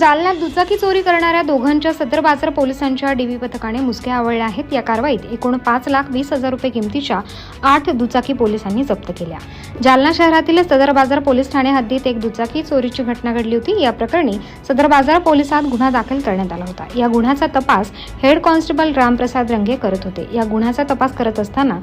जालन्यात दुचाकी चोरी करणाऱ्या दोघांच्या सदर बाजार पोलिसांच्या डीबी पथकाने मुसके आवळले आहेत. या कारवाईत एकूण पाच लाख वीस हजार रुपये किमतीच्या आठ दुचाकी पोलिसांनी जप्त केल्या. जालना शहरातील सदर बाजार पोलीस ठाणे हद्दीत एक दुचाकी चोरीची घटना घडली होती. या प्रकरणी सदर बाजार पोलिसात गुन्हा दाखल करण्यात आला होता. या गुन्ह्याचा तपास हेड कॉन्स्टेबल रामप्रसाद रंगे करत होते. या गुन्ह्याचा तपास करत असताना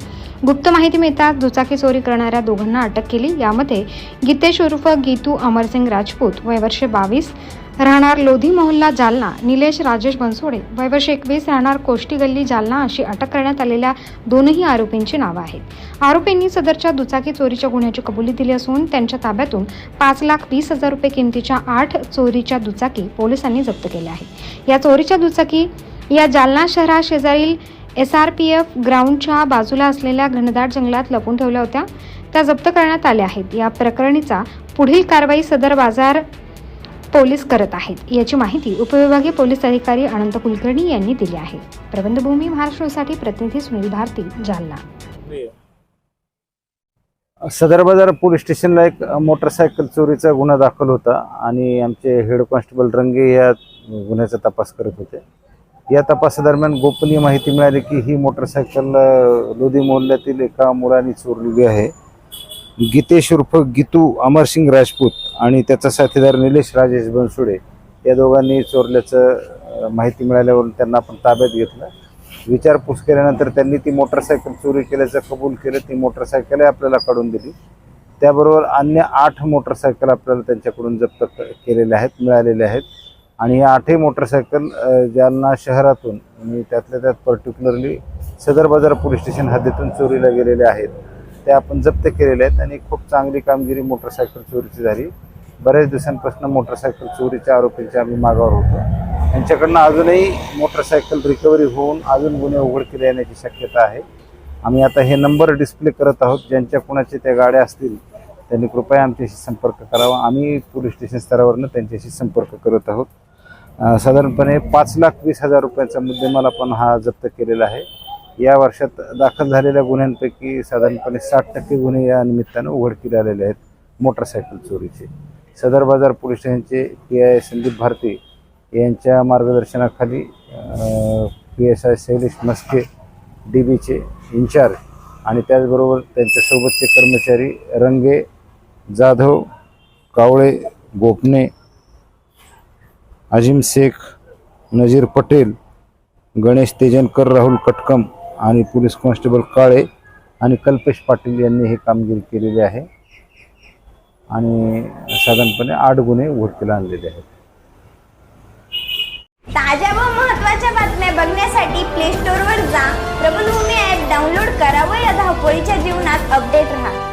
गुप्त माहिती मिळताच दुचाकी चोरी करणाऱ्या दोघांना अटक केली. यामध्ये गीतेश उर्फ गीतू अमरसिंग राजपूत वय वर्षे बावीस राहणार लोधी मोहल्ला जालना. निलेश राजेश बनसोडे वय वर्ष एकवीस राहणार कोष्टी गल्ली जालना अशी अटक करण्यात आलेल्या दोनही आरोपींची नावं आहेत. आरोपींनी सदरच्या दुचाकी चोरीच्या गुन्ह्याची कबुली दिली असून त्यांच्या ताब्यातून पाच लाख वीस हजार रुपये किमतीच्या आठ चोरीच्या दुचाकी पोलिसांनी जप्त केल्या आहेत. या चोरीच्या दुचाकी या जालना शहराशेजारील एस आर पी एफ ग्राउंडच्या बाजूला असलेल्या घनदाट जंगलात लपून ठेवल्या होत्या. त्या जप्त करण्यात आल्या आहेत. या प्रकरणीचा पुढील कारवाई सदर बाजार पोलीस करत आहेत. याची माहिती उपविभागीय पोलीस अधिकारी अनंत कुलकर्णी यांनी दिली आहे. प्रबंधभूमी महाराष्ट्रसाठी प्रतिनिधी सुनील भारती जालना. सदर बाजार पोलीस स्टेशनला एक मोटरसायकल चोरीचा गुन्हा दाखल होता आणि आमचे हेड कॉन्स्टेबल रंगे या गुन्ह्याचा तपास करत होते. या तपासादरम्यान गोपनीय माहिती मिळाली की ही मोटरसायकल लोधी मोहल्ल्यातील एका मुलाने चोरलेली आहे. गीतेश उर्फ गीतू अमरसिंग राजपूत आणि त्याचा साथीदार निलेश राजेश बनसुडे या दोघांनी चोरल्याचं माहिती मिळाल्यावरून त्यांना आपण ताब्यात घेतलं. विचारपूस केल्यानंतर त्यांनी ती मोटरसायकल चोरी केल्याचं कबूल केलं. ती मोटरसायकलही आपल्याला काढून दिली. त्याबरोबर अन्य आठ मोटरसायकल आपल्याला त्यांच्याकडून जप्त क- केलेल्या आहेत मिळालेल्या आहेत. आणि या आठही मोटरसायकल ज्यांना जालना शहरातून आणि त्यातल्या त्यात पर्टिक्युलरली सदर बाजार पोलीस स्टेशन हद्दीतून चोरीला गेलेल्या आहेत. त्या आपण जप्त केलेल्या आहेत आणि खूप चांगली कामगिरी मोटरसायकल चोरीची झाली. बऱ्याच दिवसांपासून मोटरसायकल चोरीच्या आरोपींच्या आम्ही मागावर होतो. त्यांच्याकडनं अजूनही मोटरसायकल रिकव्हरी होऊन अजून गुन्हे उघड केले येण्याची शक्यता आहे. आम्ही आता हे नंबर डिस्प्ले करत आहोत. ज्यांच्या कुणाचे त्या गाड्या असतील त्यांनी कृपया आमच्याशी संपर्क करावा. आम्ही पोलीस स्टेशन स्तरावरनं त्यांच्याशी संपर्क करत आहोत. साधारणपणे पाच लाख वीस हजार रुपयांचा मुद्देमाल आपण हा जप्त केलेला आहे. या वर्षात दाखल झालेल्या गुन्ह्यांपैकी साधारणपणे साठ टक्के गुन्हे या निमित्तानं उघडकीला आलेले आहेत मोटरसायकल चोरीचे. सदर बाजार पोलीस स्टेशनचे पी आय संदीप भारती यांच्या मार्गदर्शनाखाली P S I Shailesh Maske D बीचे इन्चार्ज आणि त्याचबरोबर त्यांच्यासोबतचे कर्मचारी रंगे जाधव कावळे गोपने अजिम शेख नजीर पटेल गणेश तेजनकर राहुल कटकम आणि पोलीस कॉन्स्टेबल काळे आणि कल्पेश पाटील यांनी हे कामगिरी केलेली आहे. आणि साधारणपणे आठ गुन्हे उघडकीला आणलेले आहेत. ताज्या व महत्त्वाच्या बातम्या बघण्यासाठी प्ले स्टोअरवर जा. प्रबलभूमी ॲप डाउनलोड करा व या धावपळीच्या जीवनात अपडेट राहा.